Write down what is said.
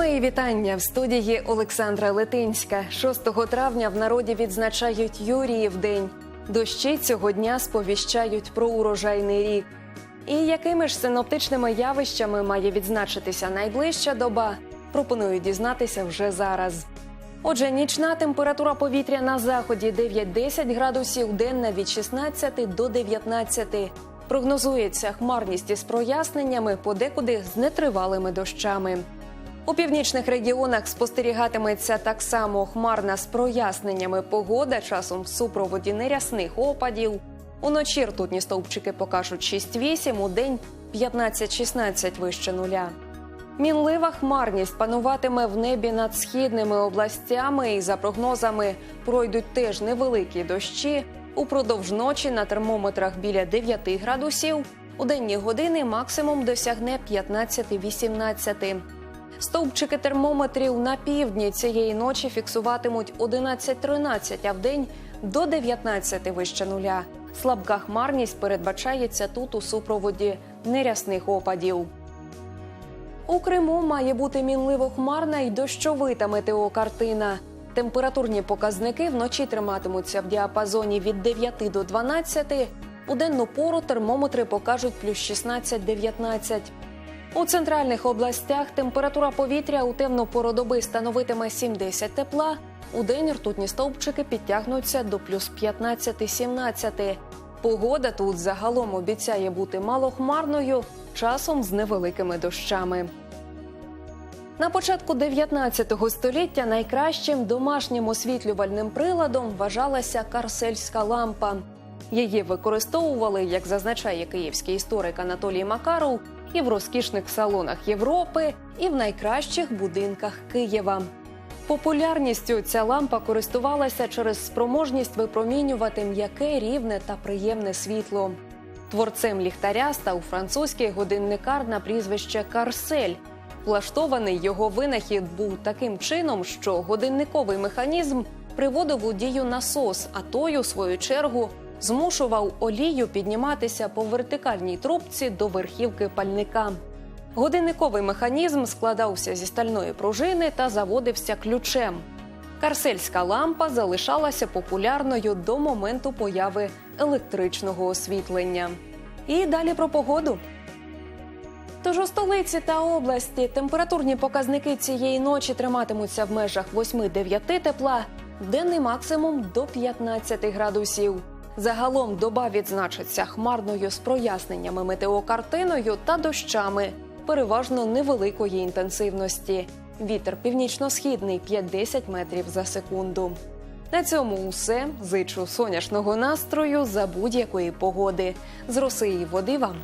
Мої вітання в студії Олександра Летинська. 6 травня в народі відзначають Юріїв день. Дощі цього дня сповіщають про урожайний рік. І якими ж синоптичними явищами має відзначитися найближча доба, пропоную дізнатися вже зараз. Отже, нічна температура повітря на заході 9-10 градусів, денна від 16 до 19. Прогнозується хмарність із проясненнями, подекуди з нетривалими дощами. У північних регіонах спостерігатиметься так само хмарна з проясненнями погода, часом в супроводі нерясних опадів. Уночі ртутні стовпчики покажуть 6-8, у день 15-16 вище нуля. Мінлива хмарність пануватиме в небі над східними областями, і за прогнозами пройдуть теж невеликі дощі. Упродовж ночі на термометрах біля 9 градусів. У денні години максимум досягне 15-18. Стовпчики термометрів на півдні цієї ночі фіксуватимуть 11-13, а в день до 19 вище нуля. Слабка хмарність передбачається тут у супроводі нерясних опадів. У Криму має бути мінливо хмарна і дощовита метеокартина. Температурні показники вночі триматимуться в діапазоні від 9 до 12. У денну пору термометри покажуть плюс 16-19. У центральних областях температура повітря у темну пору доби становитиме 70 тепла. У день ртутні стовпчики підтягнуться до плюс 15-17. Погода тут загалом обіцяє бути малохмарною, часом з невеликими дощами. На початку 19 століття найкращим домашнім освітлювальним приладом вважалася карсельська лампа. Її використовували, як зазначає київський історик Анатолій Макаров, і в розкішних салонах Європи, і в найкращих будинках Києва. Популярністю ця лампа користувалася через спроможність випромінювати м'яке, рівне та приємне світло. Творцем ліхтаря став французький годинникар на прізвище Карсель. Влаштований його винахід був таким чином, що годинниковий механізм приводив у дію насос, а той, у свою чергу, змушував олію підніматися по вертикальній трубці до верхівки пальника. Годинниковий механізм складався зі стальної пружини та заводився ключем. Карсельська лампа залишалася популярною до моменту появи електричного освітлення. І далі про погоду. Тож у столиці та області температурні показники цієї ночі триматимуться в межах 8-9 тепла, денний максимум до 15 градусів. Загалом доба відзначиться хмарною з проясненнями метеокартиною та дощами, переважно невеликої інтенсивності. Вітер північно-східний 5-10 метрів за секунду. На цьому усе. Зичу сонячного настрою за будь-якої погоди. З роси і води вам.